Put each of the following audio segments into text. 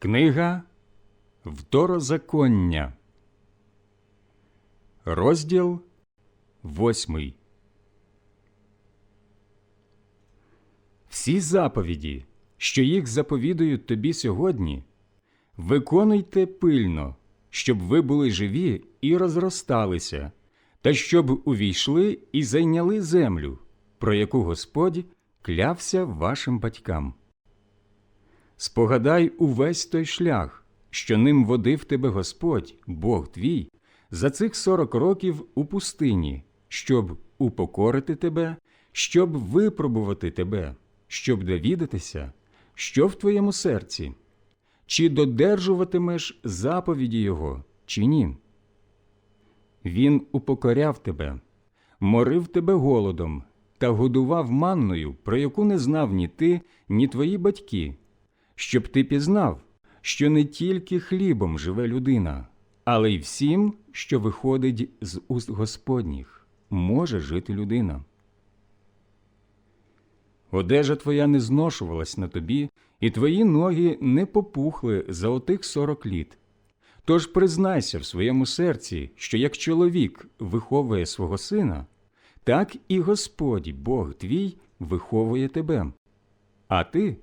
Книга Второзаконня, розділ восьмий. Всі заповіді, що їх заповідують тобі сьогодні, виконуйте пильно, щоб ви були живі і розросталися, та щоб увійшли і зайняли землю, про яку Господь клявся вашим батькам. Спогадай увесь той шлях, що ним водив тебе Господь, Бог твій, за цих сорок років у пустині, щоб упокорити тебе, щоб випробувати тебе, щоб довідатися, що в твоєму серці, чи додержуватимеш заповіді Його, чи ні. Він упокоряв тебе, морив тебе голодом та годував манною, про яку не знав ні ти, ні твої батьки, щоб ти пізнав, що не тільки хлібом живе людина, але й всім, що виходить з уст Господніх, може жити людина. Одежа твоя не зношувалась на тобі, і твої ноги не попухли за отих сорок літ. Тож признайся в своєму серці, що як чоловік виховує свого сина, так і Господь Бог твій виховує тебе. А ти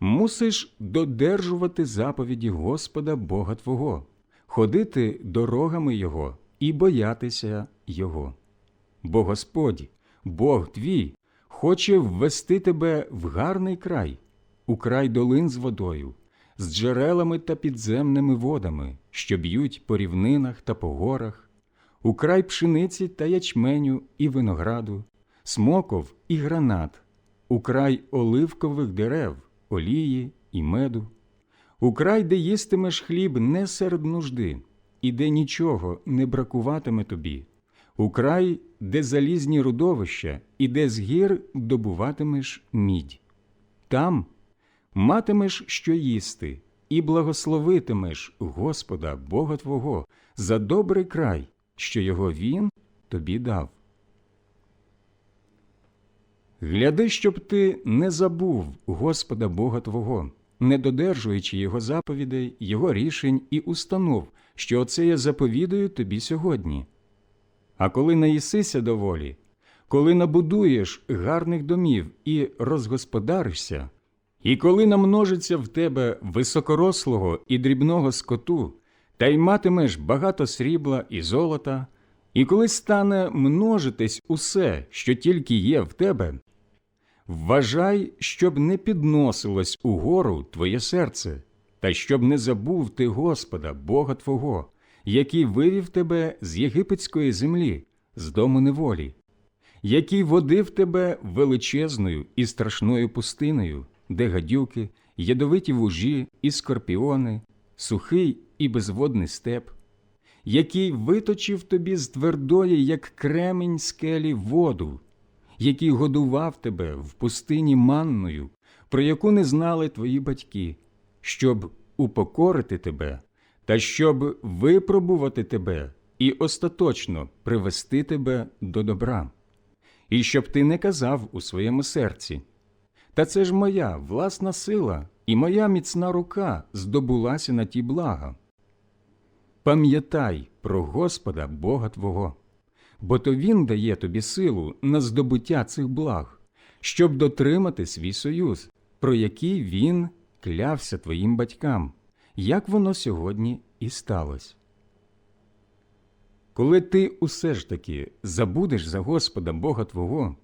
мусиш додержувати заповіді Господа Бога Твого, ходити дорогами Його і боятися Його. Бо Господь, Бог твій, хоче ввести тебе в гарний край, у край долин з водою, з джерелами та підземними водами, що б'ють по рівнинах та по горах, у край пшениці та ячменю і винограду, смоков і гранат, у край оливкових дерев, олії і меду, у край, де їстимеш хліб не серед нужди, і де нічого не бракуватиме тобі, у край, де залізні рудовища, і де з гір добуватимеш мідь. Там матимеш що їсти, і благословитимеш Господа Бога Твого за добрий край, що його Він тобі дав. Гляди, щоб ти не забув Господа Бога Твого, не додержуючи Його заповідей, Його рішень і установ, що оце я заповідую тобі сьогодні. А коли наїсися доволі, коли набудуєш гарних домів і розгосподаришся, і коли намножиться в тебе високорослого і дрібного скоту, та й матимеш багато срібла і золота, і коли стане множитись усе, що тільки є в тебе, вважай, щоб не підносилось угору твоє серце, та щоб не забув ти Господа, Бога Твого, який вивів тебе з єгипетської землі, з дому неволі, який водив тебе величезною і страшною пустиною, де гадюки, ядовиті вужі і скорпіони, сухий і безводний степ, який виточив тобі з твердої, як кремінь скелі, воду, який годував тебе в пустині манною, про яку не знали твої батьки, щоб упокорити тебе та щоб випробувати тебе і остаточно привести тебе до добра, і щоб ти не казав у своєму серці. Та це ж моя власна сила і моя міцна рука здобулася на ті блага. Пам'ятай про Господа Бога Твого, бо то Він дає тобі силу на здобуття цих благ, щоб дотримати свій союз, про який Він клявся твоїм батькам, як воно сьогодні і сталося. Коли ти усе ж таки забудеш за Господа Бога Твого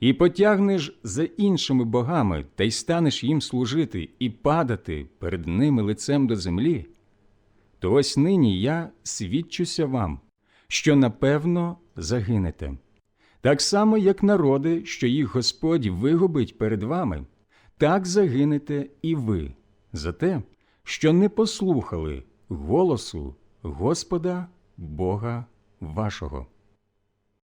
і потягнеш за іншими богами та й станеш їм служити і падати перед ними лицем до землі, то ось нині я свідчуся вам, що напевно загинете. Так само, як народи, що їх Господь вигубить перед вами, так загинете і ви за те, що не послухали голосу Господа Бога вашого.